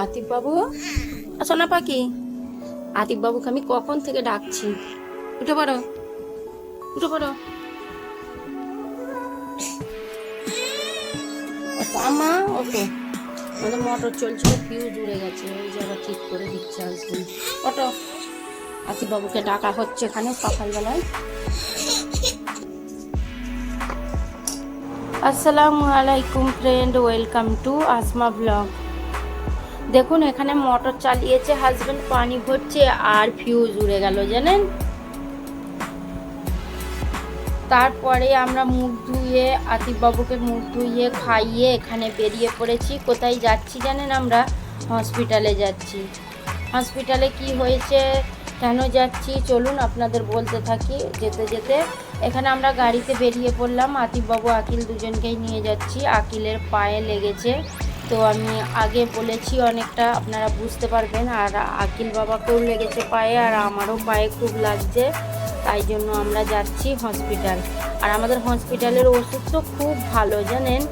আতিক বাবু সোনা পাখি আতিক বাবুকে আমি কখন থেকে ডাকছি? উঠে পড়ো। উঠে পড়ো। আমা ওটো আমাদের মোটর চলছিল ফিউজ উড়ে গেছে। ওই জায়গা ঠিক করে দিচ্ছে আসবে অটো আতিক বাবুকে ডাকা হচ্ছে এখানে সকালবেলায়। আসসালামু আলাইকুম friend welcome to Asma blog দেখুন, এখানে মোটর চালিয়েছে হাজবেন্ড পানি ভরছে, আর ফিউজ উড়ে গেল, জানেন? তারপরে আমরা মুখ ধুয়ে আতিক বাবুকে মুখ ধুয়ে, খাইয়ে এখানে বেরিয়ে পড়েছি। কোথায় যাচ্ছি জানেন আমরা? হসপিটালে যাচ্ছি। হসপিটালে কি হয়েছে, কেন যাচ্ছি? চলুন আপনাদের বলতে থাকি, যেতে যেতে। এখানে আমরা গাড়িতে বেরিয়ে পড়লাম, আতিফবাবু, আকিল দুজনকেই নিয়ে যাচ্ছি। আকিলের পায়ে লেগেছে। তো আমি আগে বলেছি অনেকটা, আপনারা বুঝতে পারবেন। আর আকিল বাবাকেও লেগেছে পায়ে, আর আমারও পায়ে খুব লাগছে। তাই জন্য আমরা যাচ্ছি হসপিটাল আর আমাদের হসপিটালের ওষুধ তো খুব ভালো, জানেন?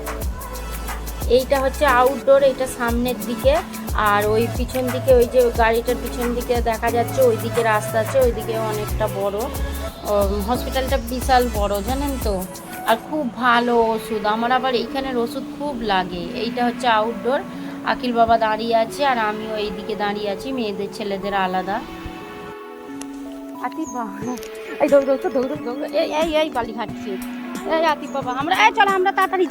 এইটা হচ্ছে আউটডোর এইটা সামনের দিকে। আর ওই পিছন দিকে, ওই যে গাড়িটার পিছন দিকে দেখা যাচ্ছে ওই দিকে রাস্তা আছে ওই দিকে অনেকটা বড়। হসপিটালটা বিশাল বড়, জানেন তো? আর খুব ভালো ওষুধ। আমার আবার এইখানের ওষুধ খুব লাগে। এইটা হচ্ছে আউটডোর আকিল বাবা দাঁড়িয়ে আছে আর আমিও এইদিকে দাঁড়িয়ে আছি। মেয়েদের, ছেলেদের আলাদা। দৌড় এই বাবা, আমরা তাড়াতাড়ি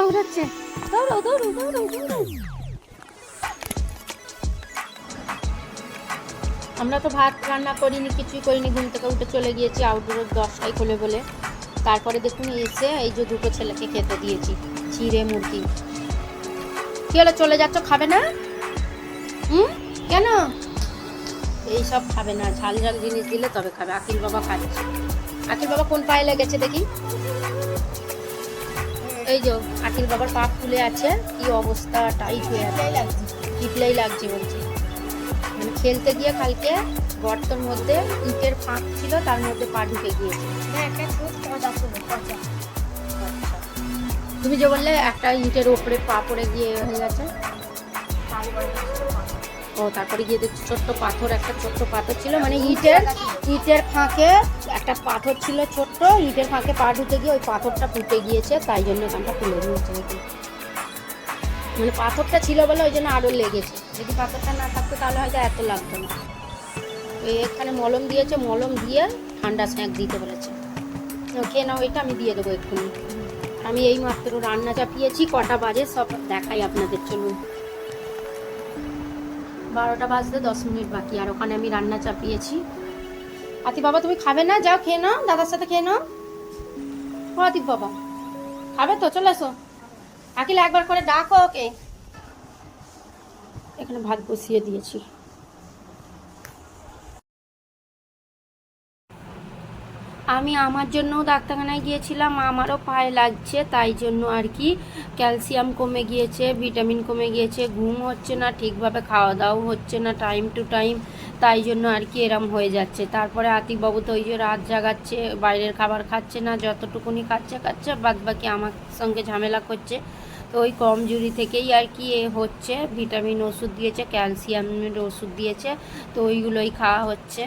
দৌড়াচ্ছে। দৌড়ো দৌড়ো দৌড়ো দৌড়ো আমরা তো ভাত রান্না করিনি, কিছুই করিনি, ঘুম থেকে উঠে চলে গিয়েছি আউটডোর দশটায় খুলে বলে। তারপরে দেখুন এসে এই যে দুটো ছেলেকে খেতে দিয়েছি, চিড়ে মুরগি। কি হলো, চলে যাচ্ছ, খাবে না? হুম? কেন? এই সব খাবে না, ঝাল ঝাল জিনিস দিলে তবে খাবে, আকিল বাবা খাচ্ছে আকিল বাবা কোন পায়ে লেগেছে দেখি? এই যে আকিল বাবার পা ফুলে আছে, কি অবস্থা টাইট হয়ে আছে। পিছলেই লাগছে বলছে। মানে খেলতে গিয়ে কালকে গর্তর মধ্যে ইটের ফাঁক ছিল তার মধ্যে পা ঢুকে গিয়েছে। আচ্ছা। তুমি যে বললে একটা ইটের ওপরে পা পড়ে গিয়ে হয়ে গেছে। ও তারপরে গিয়ে দেখছি ছোট্ট পাথর একটা ছোট্ট পাথর ছিল মানে ইটের ইটের ফাঁকে একটা পাথর ছিল ছোট্ট ইটের ফাঁকে পা ঢুকে গিয়ে ওই পাথরটা ফুটে গিয়েছে তাই জন্য এখানটা ফুলে নাকি মানে পাথরটা ছিল বলে ওই জন্য আরও লেগেছে। যদি পাথরটা না থাকতো তাহলে হয়তো এত লাগতো না। ওই এখানে মলম দিয়েছে, মলম দিয়ে ঠান্ডা স্ন্যাক দিতে বলেছে। খেয়ে নাও এটা আমি দিয়ে দেবো এক্ষুনি। আমি এই মাত্র রান্না চাপিয়েছি, কটা বাজে সব দেখাই আপনাদের চলুন বারোটা বাজতে দশ মিনিট বাকি, আর ওখানে আমি রান্না চাপিয়েছি। আতিফ বাবা, তুমি খাবে না? যাও খেয়ে নাও, দাদার সাথে খেয়ে নাও। ও আতিফ বাবা, খাবে তো? চলে এসো। আকিল, একবার করে ডাকো ওকে। এখানে ভাত বসিয়ে দিয়েছি। আমি আমার জন্যও ডাক্তারখানায় গিয়েছিলাম, আমারও পায়ে লাগছে, তাই জন্য আর কি। ক্যালসিয়াম কমে গিয়েছে, ভিটামিন কমে গিয়েছে, ঘুম হচ্ছে না, ঠিকভাবে খাওয়া দাওয়া হচ্ছে না, টাইম টু টাইম। তাই জন্য আর কি এরম হয়ে যাচ্ছে। তারপরে আতিকবাবু তো ওই যে রাত জাগাচ্ছে, বাইরের খাবার খাচ্ছে না, যতটুকুনি খাচ্ছে খাচ্ছে বাদ বাকি আমার সঙ্গে ঝামেলা করছে। তো ওই কমজুরি থেকেই আর কি এ হচ্ছে, ভিটামিন ওষুধ দিয়েছে, ক্যালসিয়ামের ওষুধ দিয়েছে, তো ওইগুলোই খাওয়া হচ্ছে।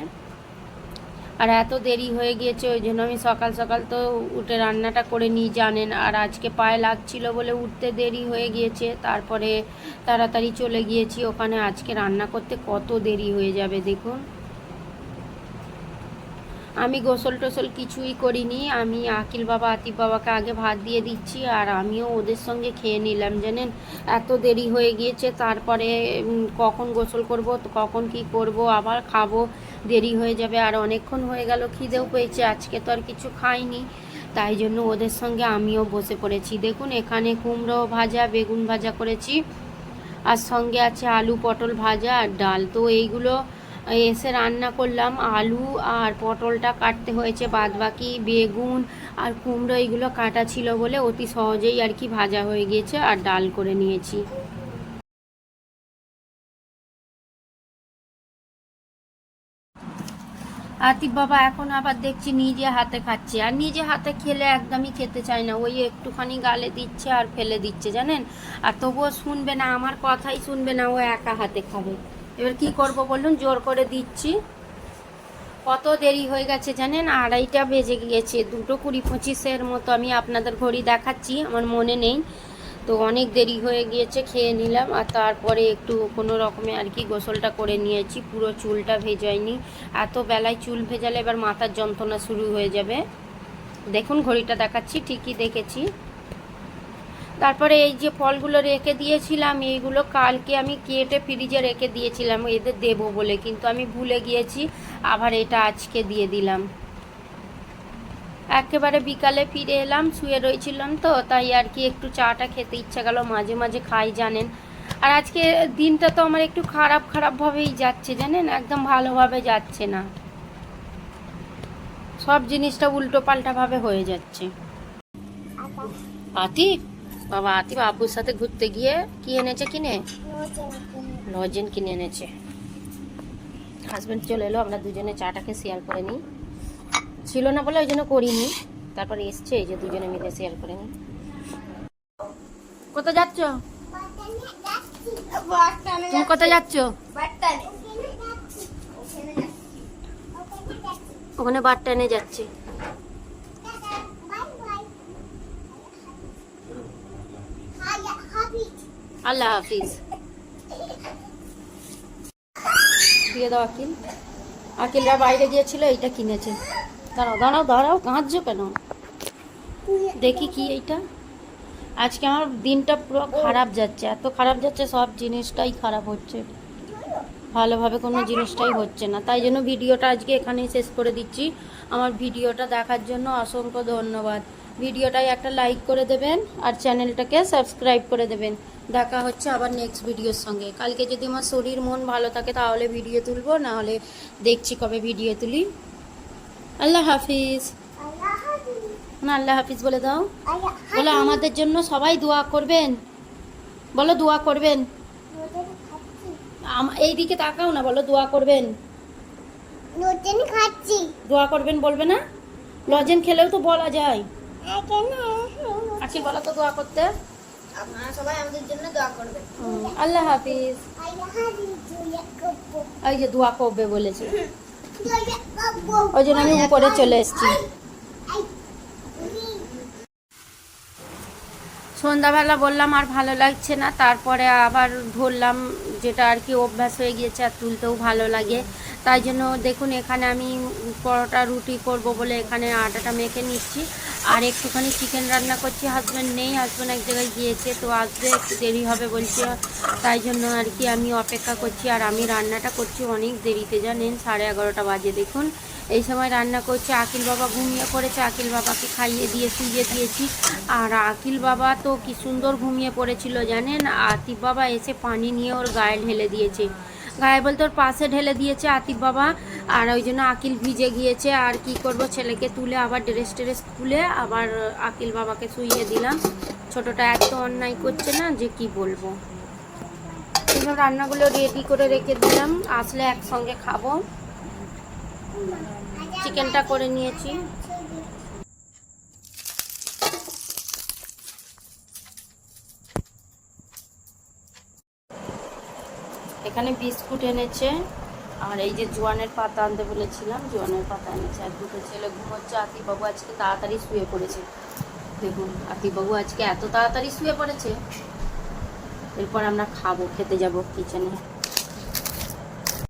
আর এত দেরি হয়ে গিয়েছে, ওই জন্য আমি সকাল সকাল তো উঠে রান্নাটা করে নিই জানেন। আর আজকে পায়ে লাগছিল বলে উঠতে দেরি হয়ে গিয়েছে, তারপরে তাড়াতাড়ি চলে গিয়েছি। ওখানে আজকে রান্না করতে কত দেরি হয়ে যাবে দেখুন। আমি গোসল টোসল কিছুই করিনি। আমি আকিল বাবা আতিফ বাবাকে আগে ভাত দিয়ে দিচ্ছি আর আমিও ওদের সঙ্গে খেয়ে নিলাম, জানেন? এত দেরি হয়ে গিয়েছে, তারপরে কখন গোসল করব, কখন কি করব, আবার খাব, দেরি হয়ে যাবে আর অনেকক্ষণ হয়ে গেল, খিদেও পেয়েছে, আজকে তো আর কিছু খাইনি। তাই জন্য ওদের সঙ্গে আমিও বসে পড়েছি। দেখুন, এখানে কুমড়ো ভাজা, বেগুন ভাজা করেছি, আর সঙ্গে আছে আলু পটল ভাজা, আর ডাল। তো এইগুলো এসে রান্না করলাম, আলু আর পটলটা কাটতে হয়েছে বাদ বাকি বেগুন আর কুমড়ো এইগুলো কাটা ছিল বলে অতি সহজেই আর কি ভাজা হয়ে গিয়েছে আর ডাল করে নিয়েছি। আতিফ বাবা এখন আবার দেখছি নিজে হাতে খাচ্ছে। আর নিজে হাতে খেলে একদমই খেতে চায় না। ওই একটুখানি গালে দিচ্ছে আর ফেলে দিচ্ছে, জানেন? আর তবুও শুনবে না, আমার কথাই শুনবে না, ও একা হাতে খাবে। এবার কি করব বলুন? জোর করে দিচ্ছি। কত দেরি হয়ে গেছে জানেন? আড়াইটা বেজে গিয়েছে। দুটো কুড়ি পঁচিশের মতো আমি আপনাদের ঘড়ি দেখাচ্ছি, আমার মনে নেই। তো অনেক দেরি হয়ে গিয়েছে, খেয়ে নিলাম। আর তারপরে একটু কোনো রকমে আর কি গোসলটা করে নিয়েছি। পুরো চুলটা ভেজাইনি। এত বেলায় চুল ভেজালে এবার মাথার যন্ত্রণা শুরু হয়ে যাবে। দেখুন, ঘড়িটা দেখাচ্ছি, ঠিকই দেখেছি। তারপরে এই যে ফলগুলো রেখে দিয়েছিলাম, এইগুলো কালকে আমি কেটে ফ্রিজে রেখে দিয়েছিলাম, এদের দেবো বলে। কিন্তু আমি ভুলে গিয়েছি, আবার এটা আজকে দিয়ে দিলাম। একেবারে বিকালে ফিরে এলাম, শুয়ে রয়েছিলাম তো, তাই আর কি একটু চাটা খেতে ইচ্ছা গেল, মাঝে মাঝে খাই, জানেন। আর আজকে দিনটা তো আমার একটু খারাপ খারাপভাবেই যাচ্ছে, জানেন? একদম ভালোভাবে যাচ্ছে না। সব জিনিসটা উল্টো পাল্টাভাবে হয়ে যাচ্ছে। আতিফ বাবা, আতিফ আব্বুর সাথে ঘুরতে গিয়ে কি এনেছে কিনে? লজেন কিনে এনেছে। হাজব্যান্ড চলে এলো, আমরা দুজনে চাটাকে শেয়ার করে নিই। ছিল না বলে ওই জন্য করিনি। তারপরে এসছে, এই যে দুজনে মিলে শেয়ার করে নিই। কোথায় যাচ্ছ? তুমি কোথায় যাচ্ছ? ওখানে বার টেনে যাচ্ছে। আল্লাহ হাফিজ। দিয়ে দাও আকিল। আকিলরা বাইরে গিয়েছিল, এইটা কিনেছে। দাঁড়াও দাঁড়াও দাঁড়াও, কাঁদছো কেন? দেখি কি এইটা। আজকে আমার দিনটা পুরো খারাপ যাচ্ছে, এত খারাপ যাচ্ছে, সব জিনিসটাই খারাপ হচ্ছে। ভালোভাবে কোনো জিনিসটাই হচ্ছে না। তাই জন্য ভিডিওটা আজকে এখানেই শেষ করে দিচ্ছি। আমার ভিডিওটা দেখার জন্য অসংখ্য ধন্যবাদ। ভিডিওটাই একটা লাইক করে দেবেন আর চ্যানেলটাকে সাবস্ক্রাইব করে দেবেন। দেখা হচ্ছে আবার নেক্সট ভিডিওর সঙ্গে। কালকে যদি আমার শরীর মন ভালো থাকে তাহলে ভিডিও তুলবো না হলে দেখছি কবে ভিডিও তুলি। আল্লাহ হাফিজ। না আল্লাহ হাফিজ বলে দাও। বলো আমাদের জন্য সবাই দোয়া করবেন। বলো দোয়া করবেন। এইদিকে তাকাও না বলো দোয়া করবেন। খাচ্ছি। দোয়া করবেন বলবে না? লজেন খেলেও তো বলা যায়। আছি বলো তো দোয়া করতে। আল্লাহ হাফিজ। ওই যে দোয়া করবে বলেছে। ওই জন্য আমি উপরে চলে এসেছি। সন্ধ্যাবেলা বললাম আর ভালো লাগছে না, তারপরে আবার ধরলাম যেটা আর কি অভ্যাস হয়ে গিয়েছে আর তুলতেও ভালো লাগে। তাই জন্য দেখুন, এখানে আমি পরোটা রুটি করব বলে এখানে আটাটা মেখে নিচ্ছি। আর একটুখানি চিকেন রান্না করছি। হাজব্যান্ড নেই হাজব্যান্ড এক জায়গায় গিয়েছে, তো আসবে, একটু দেরি হবে বলছে। তাই জন্য আর কি আমি অপেক্ষা করছি। আর আমি রান্নাটা করছি অনেক দেরিতে, জানেন? সাড়ে এগারোটা বাজে, দেখুন। এই সময় রান্না করছে। আকিল বাবা ঘুমিয়ে পড়েছে। আকিল বাবাকে খাইয়ে দিয়ে, শুইয়ে দিয়েছি। আর আকিল বাবা তো কি সুন্দর ঘুমিয়ে পড়েছিল, জানেন? আতিফ বাবা এসে পানি নিয়ে ওর গায়ে ঢেলে দিয়েছে। গায়ে বলতে ওর পাশে ঢেলে দিয়েছে আতিফ বাবা। আর ওই জন্য আকিল ভিজে গিয়েছে। আর কি করব? ছেলেকে তুলে আবার ড্রেস ট্রেস খুলে আবার আকিল বাবাকে শুইয়ে দিলাম। ছোটটা এত অন্যায় করছে না যে কি বলব? এইসব রান্নাগুলো রেডি করে রেখে দিলাম। আসলে একসঙ্গে খাব। চিকেনটা করে নিয়েছি। এখানে বিস্কুট এনেছে, আর এই যে জোয়ানের পাতা আনতে বলেছিলাম, জোয়ানের পাতা এনেছে। আর দুটো ছেলে ঘুমোচ্ছে আতিবাবু আজকে তাড়াতাড়ি শুয়ে পড়েছে। দেখুন আতিবাবু আজকে এত তাড়াতাড়ি শুয়ে পড়েছে। এরপর আমরা খাব, খেতে যাব কিচেনে